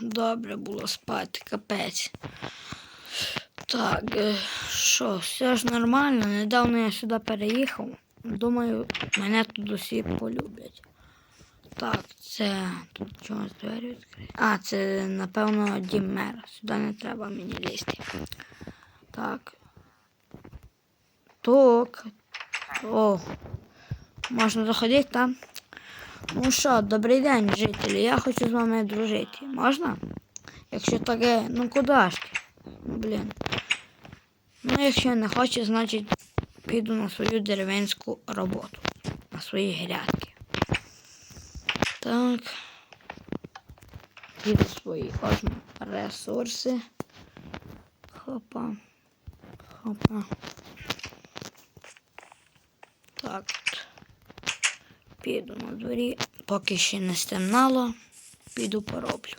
добре було спати, капець. Так, е, що, все ж нормально. Недавно я сюди переїхав. Думаю, мене тут усі полюблять. Так, це тут чогось двері відкриті. А, це, напевно, дім мера. Сюди не треба мені лізти. Так. Так. О. Можна заходити там. Ну що, добрий день, жителі. Я хочу з вами дружити. Можна? Якщо таке, ну куди ж ти? Ну, блін. Ну, якщо не хоче, значить піду на свою деревенську роботу. На свої грядки. Так. Піду свої ось ресурси. Хопа. Хопа. Так. Піду на дворі. Поки ще не стемнало, піду пороблю.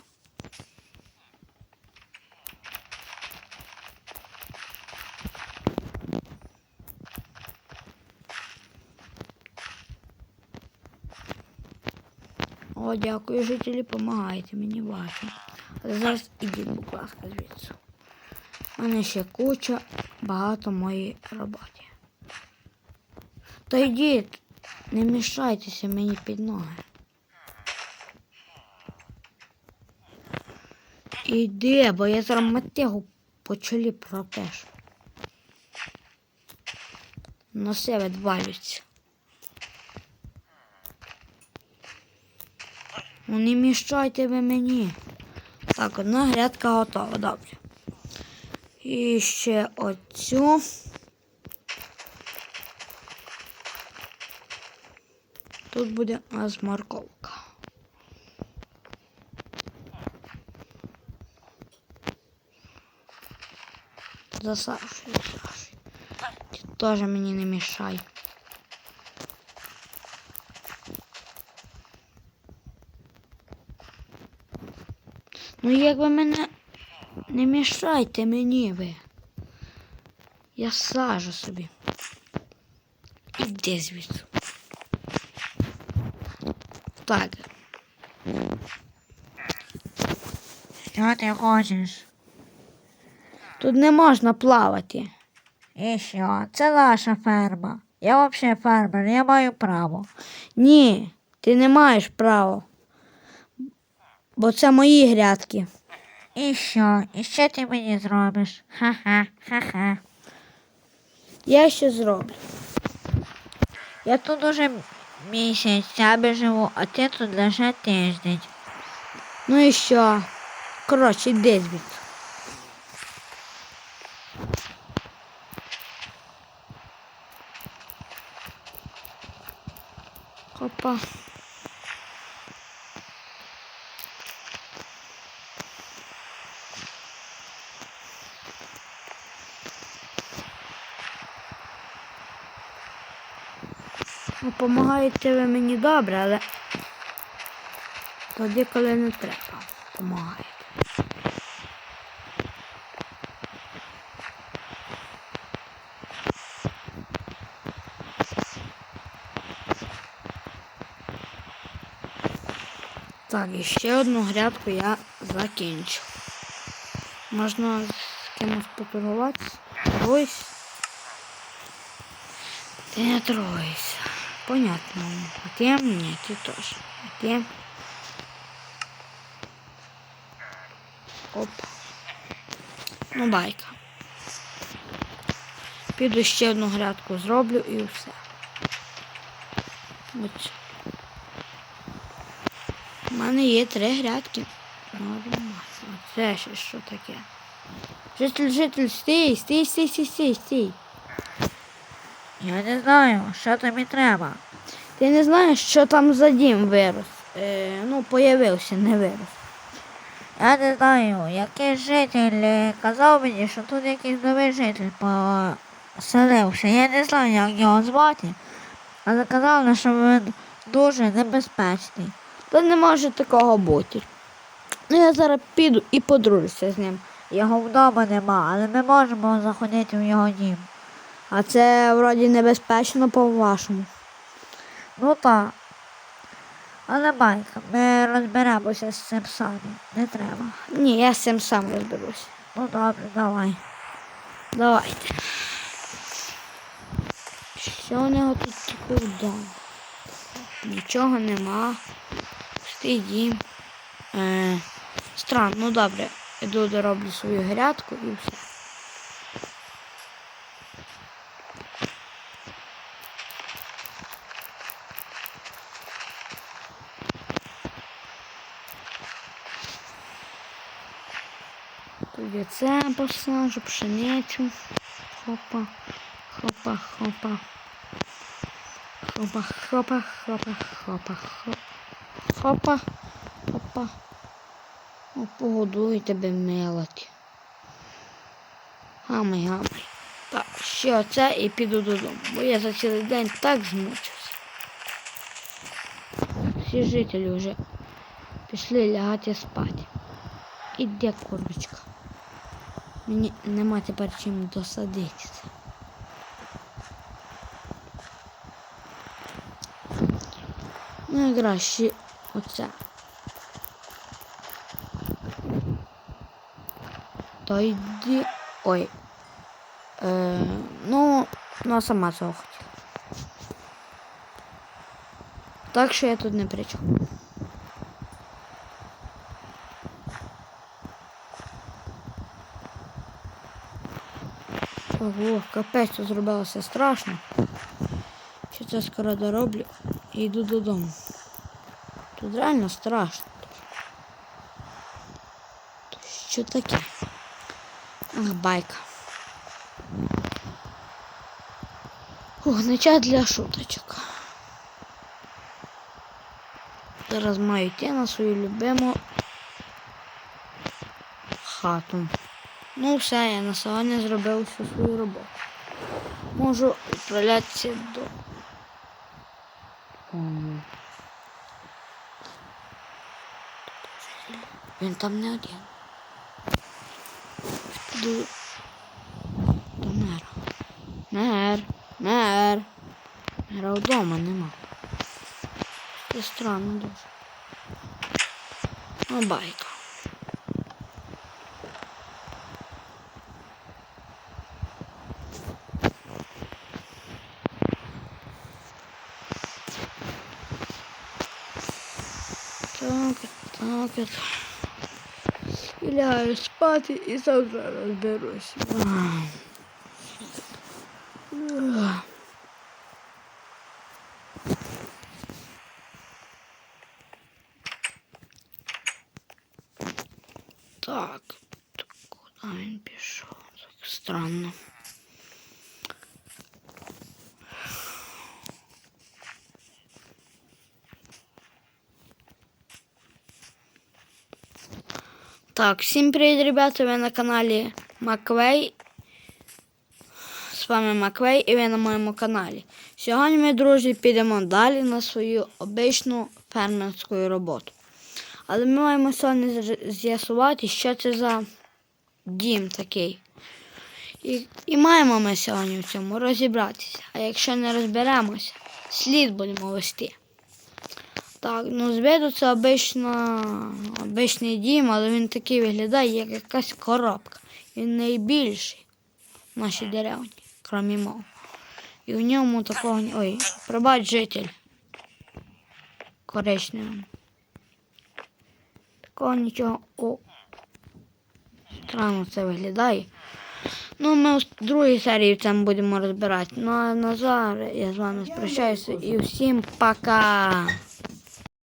О, дякую, жителі, допомагайте мені бачу. Але зараз ідіть, будь ласка, звідси. У мене ще куча, багато моєї роботи. Та йдіть, не мішайтеся мені під ноги. Іди, бо я зараз матягу по чолі пропешу. На себе відвалюється. Ну не мішайте ви мені. Так, одна грядка готова, добре. І ще оцю. Тут буде нас морковка. Засашуй, засашуй. Ти теж мені не мішай. Ну як ви мене не мішайте мені ви. Я сажу собі. Іди звідси. Так. Що ти хочеш? Тут не можна плавати. І що? Це наша ферма. Я взагалі фермер, я маю право. Ні, ти не маєш права. Бо це мої грядки. І що? І що ти мені зробиш? Ха-ха, ха-ха. Я ще зроблю. Я тут уже місяць я живу, а ти тут лише тиждень. Ну і що? Коротше, йди звідси. Опа. Ну, Помагаєте ви мені добре, але тоді, коли не треба, помагаєте. Так, і ще одну грядку я закінчу. Можна з кимось поторгуватися. Торгуйся. Ти не торгуйся. Понятно. А ти ні, ти теж. А ти. Оп. Ну, байка. Піду ще одну грядку зроблю і все. Ось. У мене є три грядки. Це ще що таке? Житель, житель, стій, стій, стій, стій, стій, стій. Я не знаю, що тобі треба. Ти не знаєш, що там за дім вирос? Е, ну, появився, не вирос. Я не знаю, який житель е, казав мені, що тут якийсь новий житель поселився. Я не знаю, як його звати, але казали, що він дуже небезпечний. Та не може такого бути. Ну, я зараз піду і подружуся з ним. Його вдома нема, але ми можемо заходити в його дім. А це вроді небезпечно по-вашому. Ну так. Але байка, ми розберемося з цим самі. Не треба. Ні, я з цим сам розберусь. Ну добре, давай. Давайте. Що у нього тут тільки вдома? Нічого нема. Пустий дім. Е, странно, ну добре. Іду дороблю свою грядку і все. Тут я це посаджу, пшеницю. Хопа, хопа, хопа. Хопа, хопа, хопа, хопа, хопа. Хопа, хопа. Ну, погодуй тебе мелоті. Гамай, гамай. Так, ще оце і піду додому, бо я за цілий день так змучився. Всі жителі вже пішли лягати спати. Іде курочка. Мені нема тепер чим досадитися. Ну, краще оце. Та йди. Ой. Е, ну, вона сама цього хотіла. Так що я тут не при чому. Ого, капець тут зробилося страшно. Що це скоро дороблю і йду додому. Тут реально страшно. Що таке? Ах, байка. Ух, не час для шуточок. Зараз маю йти на свою любиму хату. Ну все, я на сьогодні зробив всю свою роботу. Можу відправлятися до. Він там не один. До, до мера. Мер, мер. Мера вдома нема. Це странно дуже. Ну, байка. Так, так, так. І лягаю спати і завтра розберусь. Ах. Ах. Так, так, куди він пішов? Так странно. Так, всім привіт, ребята, ви на каналі Маквей. З вами Маквей і ви на моєму каналі. Сьогодні ми, друзі, підемо далі на свою обичну фермерську роботу. Але ми маємо сьогодні з'ясувати, що це за дім такий. І, і маємо ми сьогодні в цьому розібратися. А якщо не розберемося, слід будемо вести. Так, ну з виду це обична, обичний дім, але він такий виглядає, як якась коробка. Він найбільший в нашій деревні, крім мого. І в ньому такого. Ой, пробач житель. Коричневий. Такого нічого. О. Странно це виглядає. Ну, ми в другій серії цьому будемо розбирати. Ну а на зараз я з вами спрощаюся і всім пока!